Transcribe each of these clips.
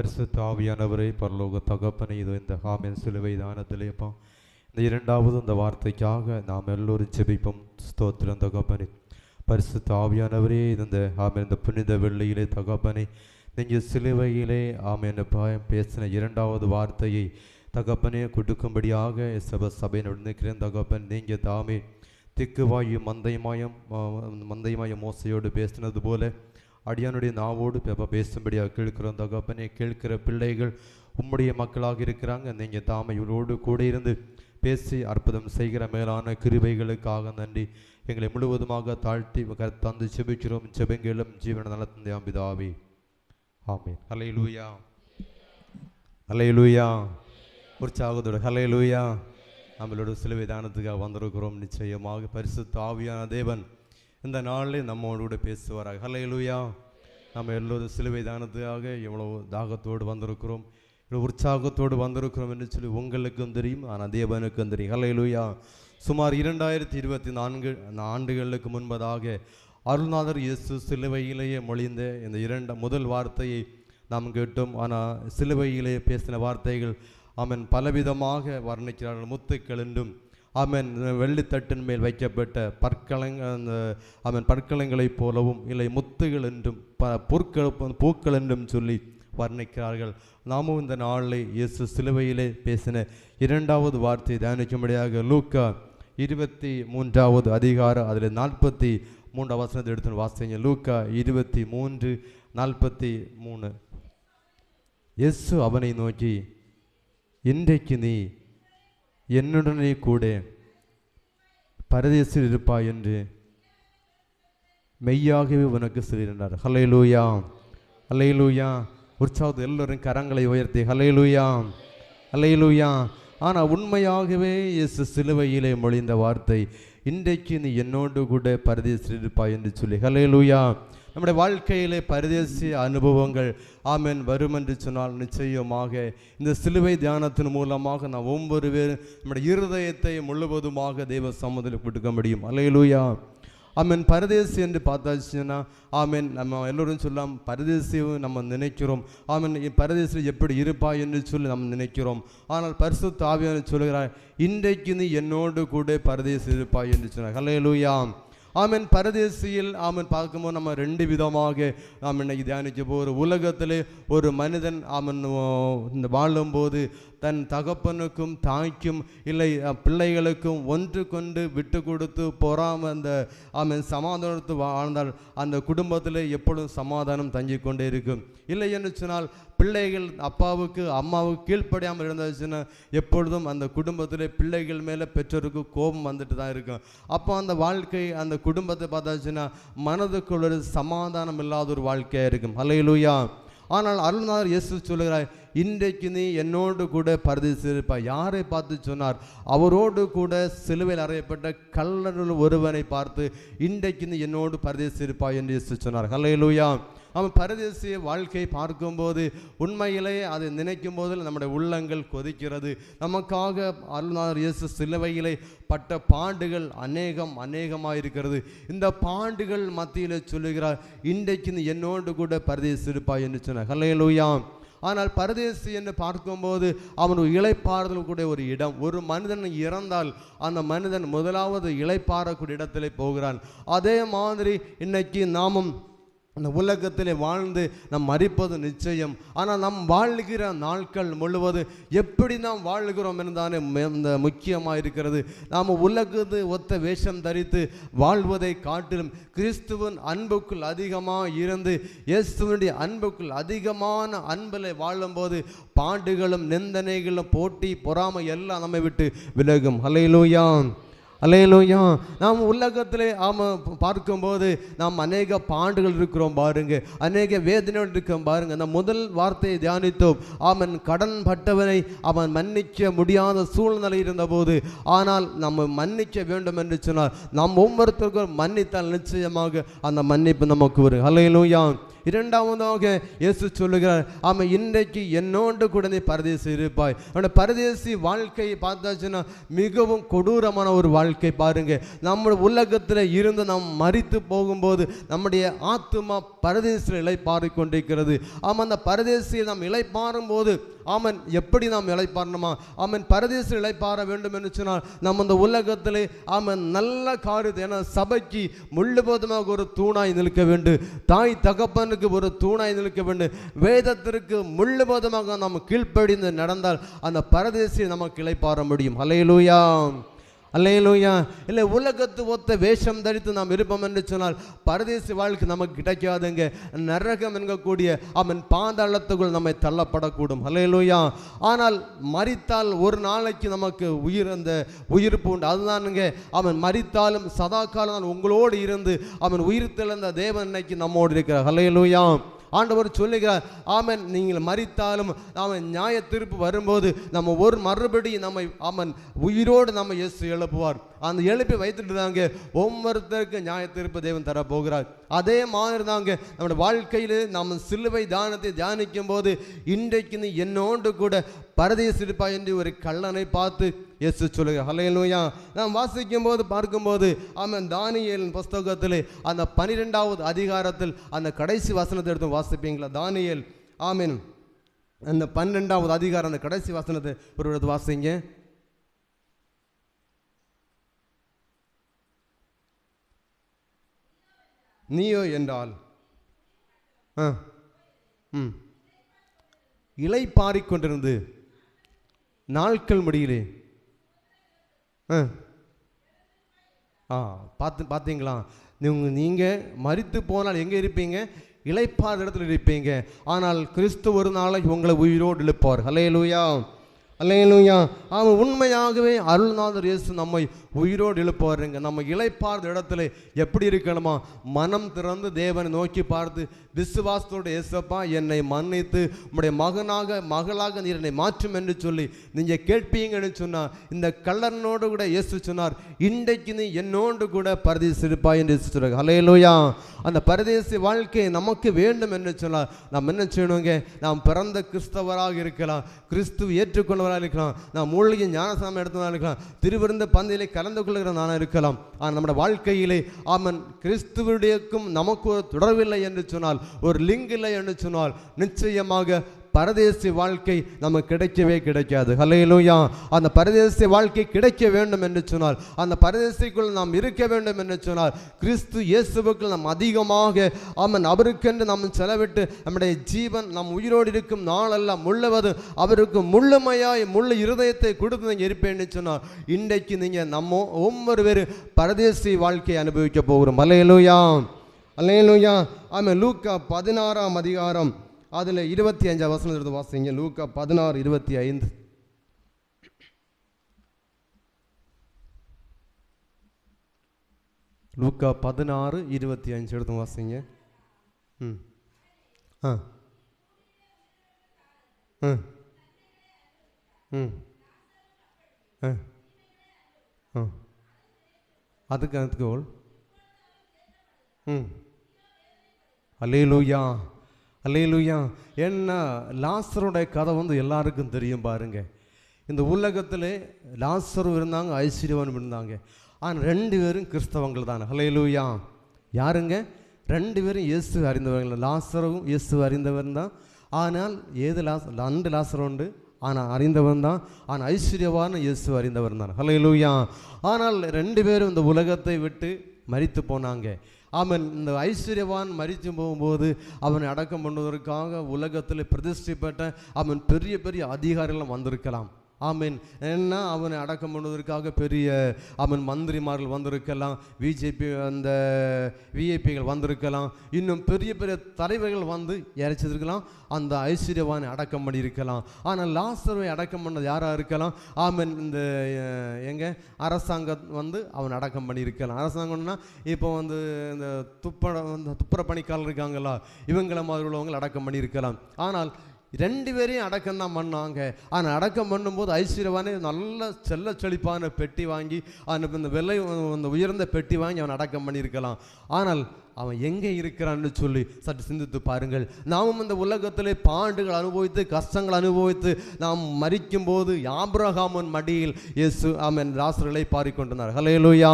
பரிசு தாவியானவரே பரலோக தகப்பனை இது இந்த ஆமென் சிலுவை தானத்திலேப்பா இந்த இரண்டாவது இந்த வார்த்தைக்காக நாம் எல்லோரும் ஜெபிப்போம். ஸ்தோத்திரம் தகப்பனை. பரிசு தாவியானவரே இது இந்த ஆமென் இந்த புனித வெள்ளியிலே தகப்பனை நீங்கள் சிலுவையிலே ஆமென் பாயம் பேசின இரண்டாவது வார்த்தையை தகப்பனே கொடுக்கும்படியாக சப சபையினுடன் நிற்கிறேன் தகப்பன் நீங்கள் தாமே. திக்குவாயு மந்தைமாயம் மந்தைமாயம் மோசையோடு பேசினது போல அடியானுடைய நாவோடு பெப்ப பேசும்படியாக கேட்கிறோம். தகப்பனே கேட்கிற பிள்ளைகள் உம்முடைய மக்களாக இருக்கிறாங்க. நீங்கள் தாமை இவரோடு கூட இருந்து பேசி அற்புதம் செய்கிற மேலான கிருபைகளுக்காக நன்றி. எங்களை முழுவதுமாக தாழ்த்தி தந்து செபிக்கிறோம். செபங்களும் ஜீவன நலத்தந்தை அம்பிதாவே. ஆமீன். ஹலை லூயா ஹலை லூயா உற்சாகத்தோட ஹலை லூயா நம்மளோட சிலுவை தானத்துக்காக வந்திருக்கிறோம். நிச்சயமாக பரிசுத்த ஆவியான தேவன் இந்த நாளில் நம்மோடு கூட பேசுவாராக. ஹலை லூயா நம்ம எல்லோரும் சிலுவை தானத்துக்காக எவ்வளோ தாகத்தோடு வந்திருக்கிறோம். இவ்வளோ உற்சாகத்தோடு வந்திருக்கிறோம் என்று சொல்லி உங்களுக்கும் தெரியும் ஆனால் தேவனுக்கும் தெரியும். ஹலை லூயா சுமார் இரண்டாயிரத்தி இருபத்தி நான்கு ஆண்டுகளுக்கு முன்பதாக அருள்நாதர் இயேசு சிலுவையிலேயே மொழிந்த இந்த இரண்டு முதல் வார்த்தையை நாம் கேட்டோம். ஆனால் சிலுவையிலே பேசின வார்த்தைகள் அவன் பலவிதமாக வர்ணிக்கிறார்கள். முத்துக்கள் என்றும் அவன் வெள்ளித்தட்டின் மேல் வைக்கப்பட்ட பற்களங்க அந்த அவன் பற்களங்களைப் போலவும் இல்லை முத்துகள் என்றும் ப பொற்கள் பூக்கள் என்றும் சொல்லி வர்ணிக்கிறார்கள். நாமும் இந்த நாளில் இயேசு சிலுவையிலே பேசின இரண்டாவது வார்த்தை தியானிக்கும்படியாக லூக்கா இருபத்தி மூன்றாவது அதிகாரம் அதில் நாற்பத்தி மூன்றாவது வசனத்தை எடுத்து வாசிங்க. லூக்கா இருபத்தி மூன்று நாற்பத்தி மூணு இயேசு அவனை நோக்கி இன்றைக்கு நீ என்னுடனே கூட பரதேசில் இருப்பாய் என்று மெய்யாகவே உனக்கு சொல்லியிருந்தார். ஹலையிலூயா ஹலையிலூயா உற்சாகத்தை எல்லோரும் கரங்களை உயர்த்தி. ஹலையிலூயா ஹலையிலூயா ஆனால் உண்மையாகவே இயேசு சிலுவையிலே மொழிந்த வார்த்தை இன்றைக்கு நீ என்னோடு கூட பரதேசில் இருப்பாய் என்று சொல்லி. ஹலையிலூயா நம்முடைய வாழ்க்கையிலே பரதேசிய அனுபவங்கள் ஆமென் வரும் என்று சொன்னால் நிச்சயமாக. இந்த சிலுவை தியானத்தின் மூலமாக நாம் ஒவ்வொரு பேரும் நம்முடைய இருதயத்தை முழுவதுமாக தெய்வ சம்மதில் கொடுக்க முடியும். அலையலூயா ஆமீன். பரதேசி என்று பார்த்தாச்சுன்னா ஆமீன் நம்ம எல்லோரும் சொல்லலாம் பரதேசியும் நம்ம நினைக்கிறோம். ஆமீன் பரதேசியில் எப்படி இருப்பாய் என்று சொல்லி நம்ம நினைக்கிறோம். ஆனால் பரிசு தாவியான சொல்கிறார் இன்றைக்கு நீ என்னோடு கூட பரதேசி இருப்பாய் என்று சொன்னார். ஹலையலூயாம் ஆமென். பரதேசியில் ஆமன். பார்க்கும்போது நம்ம ரெண்டு விதமாக நாம் இன்னைக்கு தியானிக்க போகிற உலகத்தில் ஒரு மனிதன் அவன் இந்த வாழும்போது தன் தகப்பனுக்கும் தாய்க்கும் இல்லை பிள்ளைகளுக்கும் ஒன்று கொண்டு விட்டு கொடுத்து பொறாமல் அந்த அவன் சமாதானத்து வாழ்ந்தால் அந்த குடும்பத்தில் எப்பொழுதும் சமாதானம் தங்கி கொண்டே இருக்கும். இல்லை என்று சொன்னால் பிள்ளைகள் அப்பாவுக்கு அம்மாவுக்கு கீழ்ப்படியாமல் இருந்துச்சுன்னா எப்பொழுதும் அந்த குடும்பத்தில் பிள்ளைகள் மேலே பெற்றோருக்கு கோபம் வந்துட்டு தான் இருக்கும். அப்போ அந்த வாழ்க்கை அந்த குடும்பத்தை பார்த்தாச்சுன்னா மனதுக்குள்ள ஒரு சமாதானம் இல்லாத ஒரு வாழ்க்கையாக இருக்கும். அலையிலூயா ஆனால் அருள்நாதர் இயேசு சொல்லுகிறார் இன்றைக்கு நீ என்னோடு கூட பரதேசிருப்பாய் யாரை பார்த்து சொன்னார்? அவரோடு கூட சிலுவையில் அறையப்பட்ட கல்லறில் ஒருவனை பார்த்து இன்றைக்கு நீ என்னோடு பரதேசிருப்பாய் என்று இயேசு சொன்னார். ஹலையிலூயா அவன் பரதேசிய வாழ்க்கை பார்க்கும்போது உண்மையிலே அதை நினைக்கும் போதில் நம்முடைய உள்ளங்கள் கொதிக்கிறது. நமக்காக அருள்நாதர் இயேசு சிலுவையிலே பட்ட பாண்டுகள் அநேகம் அநேகமாக இருக்கிறது இந்த பாண்டுகள் மத்தியில் சொல்லுகிறார் இன்றைக்கு நீ என்னோடு கூட பரதேசி இருப்பாய் என்று சொன்ன ஹல்லேலூயா ஆனால் பரதேசி என்று பார்க்கும்போது அவன் ஒரு இளைப்பாறுதல் கூட ஒரு இடம். ஒரு மனிதன் இறந்தால் அந்த மனிதன் முதலாவது இளைப்பாறக்கூடிய இடத்திலே போகிறான். அதே மாதிரி இன்னைக்கு நாமும் இந்த உலகத்திலே வாழ்ந்து நாம் மறிப்பது நிச்சயம். ஆனால் நாம் வாழ்கிற நாட்கள் முழுவது எப்படி நாம் வாழ்கிறோம் என்றுதானே இந்த முக்கியமாக இருக்கிறது. நாம் உலகத்து ஒத்த வேஷம் தரித்து வாழ்வதை காட்டிலும் கிறிஸ்துவின் அன்புக்குள் அதிகமாக இருந்து இயேசுவனுடைய அன்புக்குள் அதிகமான அன்பில் வாழும்போது பாண்டுகளும் நிந்தனைகளும் போட்டி பொறாமை எல்லாம் நம்மை விட்டு விலகும். ஹலையிலூயா அலையலோயா நாம் உலகத்தில் ஆம பார்க்கும்போது நாம் அநேக பாண்டுகள் இருக்கிறோம் பாருங்க. அநேக வேதனையோடு இருக்கோம் பாருங்க. அந்த முதல் வார்த்தையை தியானித்தோம். அவன் கடன் பட்டவனை அவன் மன்னிக்க முடியாத சூழ்நிலை இருந்தபோது ஆனால் நம்ம மன்னிக்க வேண்டும் என்று சொன்னால் நாம் ஒவ்வொருத்தருக்கும் மன்னித்தால் நிச்சயமாக அந்த மன்னிப்பு நமக்கு வரும். அலையலோயா இரண்டாவதாக இயேசு சொல்லுகிறார் ஆமாம் இன்றைக்கு என்னோடு கூட நீ பரதேசி இருப்பாய். அவனோட பரதேசி வாழ்க்கையை பார்த்தாச்சுன்னா மிகவும் கொடூரமான ஒரு வாழ்க்கை பாருங்க. நம்ம உலகத்தில் இருந்து நாம் மறித்து போகும்போது நம்முடைய ஆத்மா பரதேசில் இலைப்பாறிக் கொண்டிருக்கிறது ஆமாம் அந்த பரதேசியில் நாம் இலைப்பாறும் போது ஆமன். எப்படி நாம் இலைப்பாறணுமா ஆமன். பரதேசம் இலைப்பாற வேண்டும் என்று சொன்னால் நம்ம அந்த உலகத்தில் ஆமன் நல்ல காரியத்தை ஏன்னா சபைக்கு முள்ளுபோதமாக ஒரு தூணாய் நிற்க வேண்டும். தாய் தகப்பனுக்கு ஒரு தூணாய் நிற்க வேண்டும். வேதத்திற்கு முள்ளுபோதமாக நாம் கீழ்ப்படிந்து நடந்தால் அந்த பரதேசியை நமக்கு இலைப்பாற முடியும். அலையலூயா அல்லையிலூயா இல்லை உலகத்து ஒத்த வேஷம் தரித்து நாம் இருப்போம் என்று சொன்னால் பரதேசி வாழ்க்கை நமக்கு கிடைக்காதுங்க. நரகம் என்கக்கூடிய அவன் பாதாளத்துக்குள் நம்மை தள்ளப்படக்கூடும். அல்லையிலூயா ஆனால் மறித்தால் ஒரு நாளைக்கு நமக்கு உயிர் அந்த உயிர்ப்பு உண்டு. அதுதானுங்க. அவன் மறித்தாலும் சதா காலம் உங்களோடு இருந்து அவன் உயிர் தெளிந்த தேவன் இன்னைக்கு நம்மோடு இருக்கிறார். அல்லையிலூயா ஆண்டவர் சொல்லுகிறார் ஆமன் நீங்கள் மறித்தாலும் அவன் நியாய தீர்ப்பு வரும்போது நம்ம ஒரு மறுபடியும் நம்மை அவன் உயிரோடு நம்ம இயேசு எழுப்புவார். அந்த எழுப்பி வைத்துட்டு தாங்க ஒவ்வொருத்தருக்கு நியாய தீர்ப்பு தேவன் தர போகிறார் அதே மாதிரி தாங்க நம்முடைய வாழ்க்கையில் நம்ம சிலுவை தானத்தை தியானிக்கும் போது இன்றைக்கு நீ கூட பரதேசிருப்பா என்று ஒரு கள்ளனை பார்த்து இயேசு சொல்லுங்க ஹலையலூயா நாம் வாசிக்கும் போது பார்க்கும்போது அவன் தானியலின் புஸ்தகத்தில் அந்த பனிரெண்டாவது அதிகாரத்தில் அந்த கடைசி வசனத்தை எடுத்து வாசிப்பீங்களா? தானியல் ஆமீன். அந்த பன்னெண்டாவது அதிகாரம் அந்த கடைசி வசனத்தை ஒரு எடுத்து வாசிங்க. நீயோ என்றால் ஆ ம் இலை பாரிக்கொண்டிருந்து நாட்கள் முடியலே ஆ. ஆ பார்த்து பார்த்தீங்களா? நீங்கள் நீங்கள் மறித்து போனால் எங்கே இருப்பீங்க? இழைப்பாத இடத்துல இருப்பீங்க. ஆனால் கிறிஸ்து ஒரு நாளைக்கு உங்களை உயிரோடு இழுப்பார். ஹலேலூயா அல்லையா அவன் உண்மையாகவே அருள்நாதர் இயேசு நம்மை உயிரோடு எழுப்புவாருங்க. நம்ம இளைப்பார்ந்த இடத்துல எப்படி இருக்கணுமா? மனம் திறந்து தேவனை நோக்கி பார்த்து விசுவாசத்தோடு இயேசப்பா என்னை மன்னித்து உம்முடைய மகனாக மகளாக நீர் என்னை மாற்றும் என்று சொல்லி நீங்கள் கேட்பீங்கன்னு சொன்னார் இந்த கல்லனோடு கூட இயேசு சொன்னார் இன்றைக்கு நீ என்னோடு கூட பரதேசிருப்பாய் என்று இயேசு சொல்றார். ஹலேலூயா அந்த பரதேசி வாழ்க்கை நமக்கு வேண்டும் என்று சொன்னார் நாம் என்ன செய்யணுங்க? நாம் பிறந்த கிறிஸ்தவராக இருக்கலாம் கிறிஸ்துவ ஏற்றுக்கொண்டவராக இருக்கலாம் நாம் மூலிகை ஞானசாமி எடுத்தவராக இருக்கலாம் திருவிருந்த பந்தியிலே கலந்து கொள்கிற நானாக இருக்கலாம். ஆனால் நம்முடைய வாழ்க்கையிலே அவன் கிறிஸ்துவனுடையக்கும் நமக்கு ஒரு தொடர்பில்லை என்று சொன்னால் ஒரு லிங்க் இல்லை என்று சொன்னால் நிச்சயமாக பரதேசி வாழ்க்கை நமக்கு கிடைக்கவே கிடைக்காது. ஹலையிலூயா அந்த பரதேசி வாழ்க்கை கிடைக்க வேண்டும் என்று சொன்னால் அந்த பரதேசிக்குள் நாம் இருக்க வேண்டும் என்று சொன்னால் கிறிஸ்து இயேசுவுக்குள் நாம் அதிகமாக அவன் அவருக்கென்று நாம் செலவிட்டு நம்முடைய ஜீவன் நம் உயிரோடு இருக்கும் நாளெல்லாம் முள்ளுவது அவருக்கு முள்ளுமையாய் முள்ளு இருதயத்தை கொடுத்து நீங்கள் இருப்பேன்னு சொன்னால் இன்றைக்கு நீங்கள் நம்ம ஒவ்வொரு பேரும் பரதேசி வாழ்க்கையை அனுபவிக்க போகிறோம். அலையலூயா அலையலூயா ஆமாம் லூக்கா பதினாறாம் அதிகாரம். அதில் இருபத்தி அஞ்சாம் வசனம் எடுத்து வாசிங்க. லூக்கா பதினாறு இருபத்தி ஐந்து லூக்கா பதினாறு இருபத்தி அஞ்சு எடுத்து வாசிங்க. ம். ஆ. ம் ம். ஆ. ஆ. அதுக்கு அதுக்கு ஓல் ம். அல்லேலூயா. அல்லையிலுயா ஏன்னா லாசருடைய கதை வந்து எல்லாருக்கும் தெரியும் பாருங்க. இந்த உலகத்தில் லாசரும் இருந்தாங்க ஐஸ்வர்யவனும் இருந்தாங்க. ஆனால் ரெண்டு பேரும் கிறிஸ்தவங்கள் தான். ஹலேலூயா யாருங்க? ரெண்டு பேரும் இயேசு அறிந்தவர்கள். லாசரும் இயேசு அறிந்தவன் தான். ஆனால் ஏது லாஸ் ரெண்டு லாசரம் உண்டு ஆனால் அறிந்தவன் தான். ஆனால் ஐஸ்வர்யவான இயேசு அறிந்தவன் தான். ஹலையிலூயா ஆனால் ரெண்டு பேரும் இந்த உலகத்தை விட்டு மறித்து போனாங்க. அவன் இந்த ஐஸ்வர்யவான் மறித்து போகும்போது அவனை அடக்கம் பண்ணுவதற்காக உலகத்தில் பிரதிஷ்டிப்பட்ட அவன் பெரிய பெரிய அதிகாரிகளும் வந்திருக்கலாம். ஆமீன். என்ன? அவனை அடக்கம் பண்ணுவதற்காக பெரிய அவன் மந்திரிமார்கள் வந்திருக்கலாம் பிஜேபி அந்த விஐபிகள் வந்திருக்கலாம் இன்னும் பெரிய பெரிய தலைவர்கள் வந்து இறைச்சிருக்கலாம் அந்த ஐஸ்வர்யவானை அடக்கம் பண்ணியிருக்கலாம். ஆனால் லாஸ்டர்வை அடக்கம் பண்ணது யாராக இருக்கலாம்? ஆமன். இந்த எங்க? அரசாங்கம் வந்து அவன் அடக்கம் பண்ணியிருக்கலாம். அரசாங்கம்னா இப்போ வந்து இந்த துப்பட இந்த துப்புர பணிக்காரர் இருக்காங்களா? இவங்களை மாதிரி உள்ளவங்களை அடக்கம் பண்ணியிருக்கலாம். ஆனால் ரெண்டு பேரையும் அடக்கம் தான் பண்ணாங்க. ஆனால் அடக்கம் பண்ணும்போது ஐஸ்வர்யவானே நல்ல செல்ல செழிப்பான பெட்டி வாங்கி அந்த இந்த விலை அந்த உயர்ந்த பெட்டி வாங்கி அவன் அடக்கம் பண்ணியிருக்கலாம். ஆனால் அவன் எங்கே இருக்கிறான்னு சொல்லி சற்று சிந்தித்து பாருங்கள். நாமும் இந்த உலகத்திலே பாண்டுகள் அனுபவித்து கஷ்டங்கள் அனுபவித்து நாம் மறிக்கும் போது ஆபிரகாமன் மடியில் இயேசு அவன் ராசர்களை பாரிக்கொண்டனர் ஹலேலுயா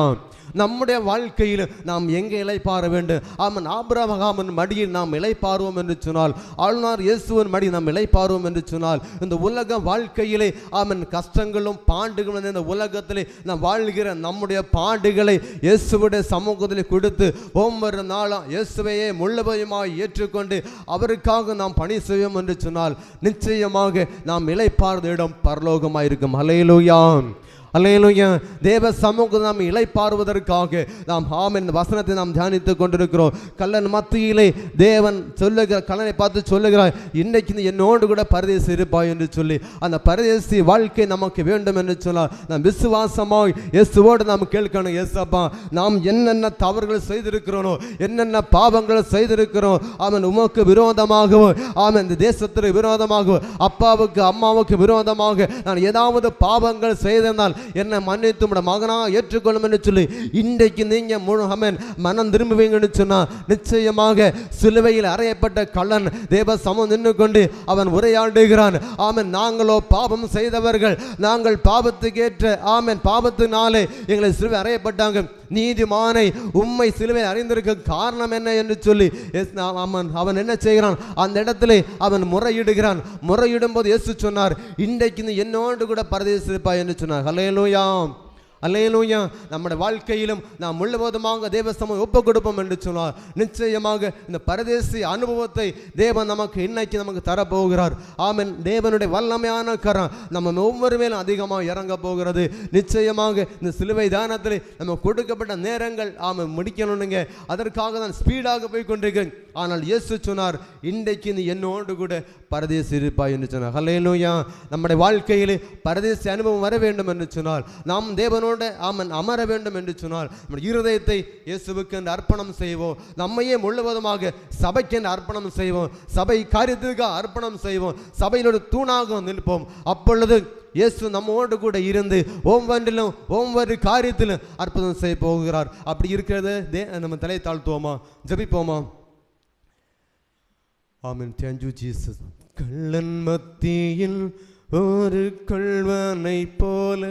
நம்முடைய வாழ்க்கையில் நாம் எங்கே இலைப்பார வேண்டும்? ஆமன் ஆபிரகாமன் மடியில் நாம் இலைப்பாருவோம் என்று சொன்னால் ஆளுநர் இயேசுவன் மடி நாம் இலைப்பாருவோம் என்று சொன்னால் இந்த உலக வாழ்க்கையிலே ஆமன் கஷ்டங்களும் பாண்டுகளும் இந்த உலகத்திலே நாம் வாழ்கிற நம்முடைய பாண்டுகளை இயேசுவுடைய சமூகத்தில் கொடுத்து ஒவ்வொரு நாளும் இயேசுவையே முழுவதுமாய் ஏற்றுக்கொண்டு அவருக்காக நாம் பணி செய்வோம் என்று சொன்னால் நிச்சயமாக நாம் இலைப்பார்ந்த இடம் பரலோகமாக இருக்கும் அலையிலுயான் அல்லேலூயா. தேவ சமூகம் நாம் இளைப்பாறுவதற்காக நாம் ஆமென் வசனத்தை நாம் தியானித்துக் கொண்டிருக்கிறோம். கல்லன் மத்தியிலே தேவன் சொல்லுகிற கல்லனை பார்த்து சொல்லுகிறார் இன்னைக்கு என்னோடு கூட பரதேசி இருப்பாய் என்று சொல்லி. அந்த பரதேசி வாழ்க்கை நமக்கு வேண்டும் என்று சொன்னால் நாம் விசுவாசமாய் இயேசுவோடு நாம் கேட்கணும் இயேசப்பா நாம் என்னென்ன தவறுகள் செய்திருக்கிறோனோ என்னென்ன பாவங்கள் செய்திருக்கிறோம் அவன் உமக்கு விரோதமாகவும் அவன் இந்த தேசத்திற்கு விரோதமாகவும் அப்பாவுக்கு அம்மாவுக்கு விரோதமாக நான் ஏதாவது பாவங்கள் செய்திருந்தால் என்னை மன்னித்து உட மகனா ஏற்றுக்கொள்ளும் என்று சொல்லி இன்றைக்கு நீங்க முழு மனம் திரும்புவீங்கன்னு சொன்னா நிச்சயமாக சிலுவையில் அறையப்பட்ட கள்ளன் தேவ சமம் நின்று கொண்டு அவன் உரையாடுகிறான். ஆமன் நாங்களோ பாவம் செய்தவர்கள் நாங்கள் பாவத்துக்கேற்ற பாபத்து பாவத்தினாலே எங்களை சிலுவை அறையப்பட்டாங்க. நீதிமானை உண்மை சிலுவை அறிந்திருக்க காரணம் என்ன என்று சொல்லி எஸ் அவன் அவன் என்ன செய்கிறான்? அந்த இடத்துல அவன் முறையிடுகிறான். முறையிடும் போது இயேசு சொன்னார் இன்றைக்கு என்னோடு கூட பரதேசிருப்பாய் என்று சொன்னார். ஹலேலூயாம் அல்லையலூயா நம்முடைய வாழ்க்கையிலும் நாம் முழுவதுமாக தேவசமம் ஒப்பு கொடுப்போம் என்று சொன்னார். நிச்சயமாக இந்த பரதேசி அனுபவத்தை தேவன் நமக்கு இன்னைக்கு நமக்கு தரப்போகிறார். ஆமன். தேவனுடைய வல்லமையான கரம் நம்ம ஒவ்வொரு மேலும் அதிகமாக இறங்க போகிறது. நிச்சயமாக இந்த சிலுவை தானத்தில் நம்ம கொடுக்கப்பட்ட நேரங்கள் ஆமாம் முடிக்கணுங்க அதற்காக தான் ஸ்பீடாக போய் கொண்டிருக்கிறேன் ஆனால் இயேசு சொன்னார் இன்றைக்கு நீ என்னோடு கூட பரதேசி இருப்பாய் என்று சொன்னார். ஹல்லேலூயா நம்முடைய வாழ்க்கையில் பரதேசி அனுபவம் வர வேண்டும் என்று சொன்னால் நாம் தேவனோட ஆமன் அமர வேண்டும் என்று சொன்னால் நம்முடைய இருதயத்தை இயேசுவுக்கு என்று அர்ப்பணம் செய்வோம். நம்மையே முழுவதுமாக சபைக்கு என்று அர்ப்பணம் செய்வோம். சபை காரியத்துக்காக அர்ப்பணம் செய்வோம். சபையிலோட தூணாக நிற்போம். அப்பொழுது இயேசு நம்மோடு கூட இருந்து ஒவ்வொன்றிலும் ஒவ்வொரு காரியத்திலும் அற்புதம் செய்ய போகிறார். அப்படி இருக்கிறது தே நம்ம தலை தாழ்த்துவோமா? ஜபிப்போமா? ஆமீன். தேங்க்யூ ஜீசஸ் கள்ளன் மத்தியில் ஒரு கொள்வனை போல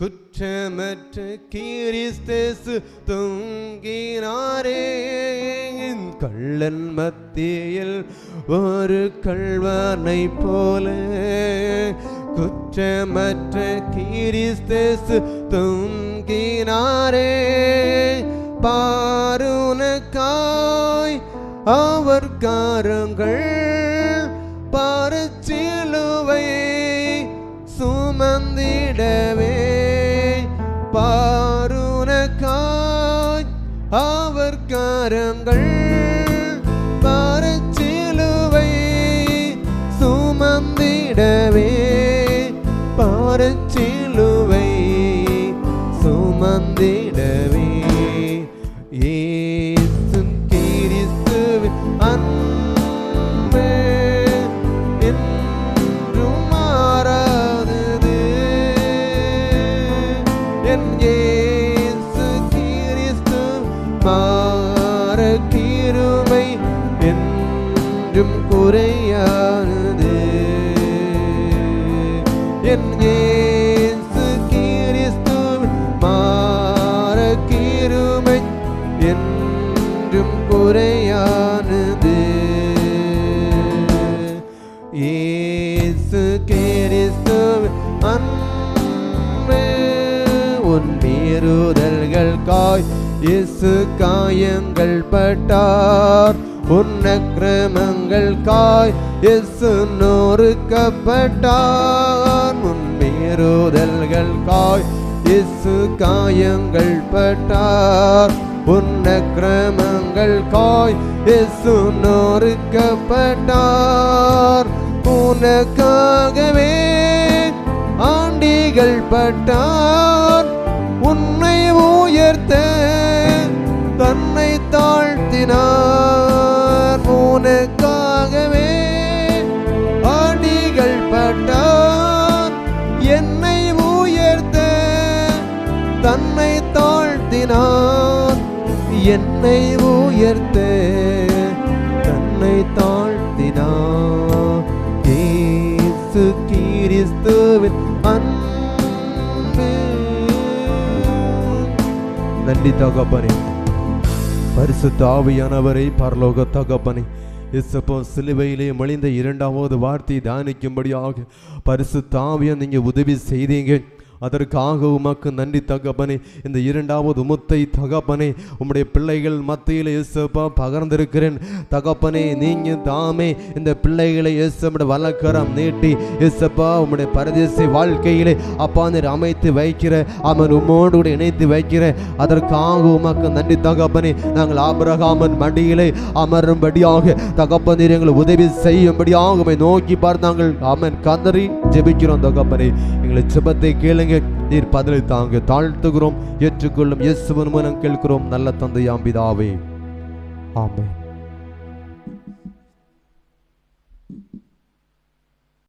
குற்றமற்ற கீரிஸ்தேசு தொங்கினாரே. கள்ளன் மத்தியில் ஒரு கள்வனை போல குற்றமற்ற கீரிஸ்தேசு தொங்கினாரே. பாருனக்கா அவர் காரங்கள் பாரச்சிலுவை சுமந்திடவே. பாருணக்காய் அவர் காரங்கள் பாரச்சிலுவை சுமந்திடவே. உன் மீறுதல்கள் இயேசு காயங்கள் பட்டார். உன் அக்கிரமங்கள் காய் இயேசு நோறுக்கப்பட்டார். உன் காய் இயேசு காயங்கள் பட்டார். உன் அக்கிரமங்கள் காய் இயேசு நோறுக்கப்பட்டார். உனக்காகவே ஆண்டிகள் பட்டார். உன்னை உயர்த்த தன்னை தாழ்த்தினார். உனக்காகவே ஆண்டிகள் பட்டார். என்னை உயர்த்த தன்னை தாழ்த்தினார். என்னை உயர்த்த தன்னை தாழ்த்தினார். இயேசு கிறிஸ்துவின் நன்றி தகப்பனே. பரிசுத்த ஆவியானவரை பரலோக தகப்பனே. இசப்போ சிலுவையிலே மொழிந்த இரண்டாவது வார்த்தை தியானிக்கும்படியாக பரிசு தாவியம் நீங்கள் உதவி செய்தீங்க. அதற்காக உமக்கு நன்றி தகப்பனே. இந்த இரண்டாவது முத்தை தகப்பனே உம்முடைய பிள்ளைகள் மத்தியில் இயேசுப்பா பகர்ந்திருக்கிறேன். தகப்பனே நீங்க தாமே இந்த பிள்ளைகளை இயேசுடைய வழக்கரம் நீட்டி இயேசப்பா உம்முடைய பரதேசி வாழ்க்கையிலே அப்பா நீர் அமைத்து வைக்கிற அவன் உம்மோடு கூட இணைத்து வைக்கிற. அதற்காக உமக்கு நன்றி தகப்பனே. நாங்கள் ஆபரகாமன் மடியிலே அமரும்படியாக தகப்பனீர் எங்களை உதவி செய்யும்படியாக நோக்கி பார்த்து நாங்கள் அவன் கதறி ஜெபிக்கிறோம் தகப்பனே எங்களை ஜெபத்தை கேளுங்க நீர் பதிலை தாங்க. தாழ்த்துகிறோம் ஏற்றுக்கொள்ளும் இயேசுவன் மூலம் கேட்கிறோம் நல்ல தந்தையாம் பிதாவே. ஆமென்.